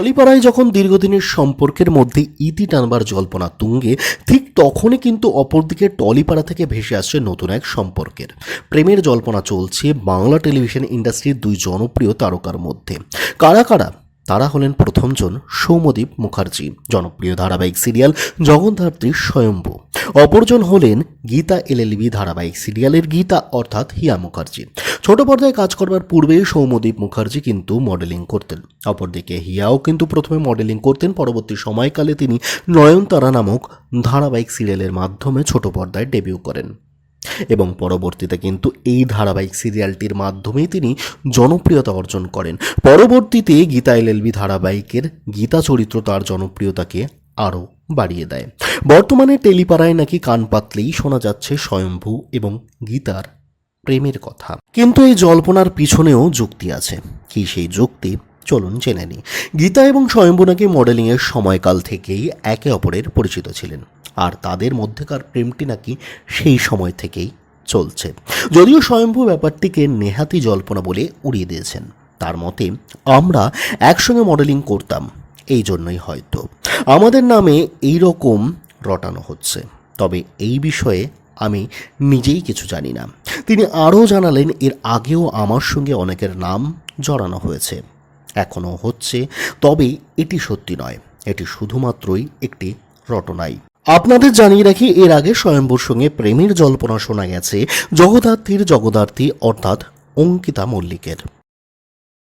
টলিপাড়ায় যখন দীর্ঘদিনের সম্পর্কের মধ্যে ইতি টানবার জল্পনা তুঙ্গে, ঠিক তখনই কিন্তু অপরদিকে টলিপাড়া থেকে ভেসে আসছে নতুন এক সম্পর্কের। প্রেমের জল্পনা চলছে বাংলা টেলিভিশন ইন্ডাস্ট্রির দুই জনপ্রিয় তারকার মধ্যে। কারা কারা? তারা হলেন প্রথমজন সৌমদীপ মুখার্জি, জনপ্রিয় ধারাবাহিক সিরিয়াল জগদ্ধাত্রীর স্বয়ম্ভু। অপরজন হলেন গীতা এলএলবি ধারাবাহিক সিরিয়ালের গীতা অর্থাৎ হিয়া মুখার্জি। ছোট পর্দায় কাজ করবার পূর্বে সৌমদীপ মুখার্জি কিন্তু মডেলিং করতেন। অপরদিকে হিয়াও কিন্তু প্রথমে মডেলিং করতেন, পরবর্তী সময়কালে তিনি নয়নতারা নামক ধারাবাহিক সিরিয়ালের মাধ্যমে ছোট পর্দায় ডেবিউ করেন। এবং পরবর্তীতে কিন্তু এই ধারাবাহিক সিরিয়ালটির মাধ্যমেই তিনি জনপ্রিয়তা অর্জন করেন। পরবর্তীতে গীতা এলএলবি ধারাবাহিকের গীতা চরিত্র তার জনপ্রিয়তাকে আরও বাড়িয়ে দেয়। বর্তমানে টেলিপাড়ায় নাকি কান পাতলেই শোনা যাচ্ছে স্বয়ম্ভু এবং গীতার প্রেমের কথা। কিন্তু এই জল্পনার পিছনেও যুক্তি আছে। কি সেই যুক্তি? চলুন জেনে নিই। গীতা এবং স্বয়ম্ভু নাকি মডেলিংয়ের সময়কাল থেকেই একে অপরের পরিচিত ছিলেন। আর তাদের মধ্যেকার প্রেমটি নাকি সেই সময় থেকেই চলছে। যদিও স্বয়ম্ভু ব্যাপারটিকে নেহাতি জল্পনা বলে উড়িয়ে দিয়েছেন। তার মতে, আমরা একসঙ্গে মডেলিং করতাম, এই জন্যই হয়তো। আমাদের নামে এই রকম রটানো হচ্ছে। তবে এই বিষয়ে আমি নিজেই কিছু জানি না। তিনি আরও জানালেন, এর আগেও আমার সঙ্গে অনেকের নাম জড়ানো হয়েছে, এখনও হচ্ছে, তবে এটি সত্যি নয়, এটি শুধুমাত্রই একটি রটনাই। আপনাদের জানিয়ে রাখি, এর আগে স্বয়ম্ভুর সঙ্গে প্রেমের জল্পনা শোনা গেছে জগদার্থীর জগদার্থী অর্থাৎ অঙ্কিতা মল্লিকের।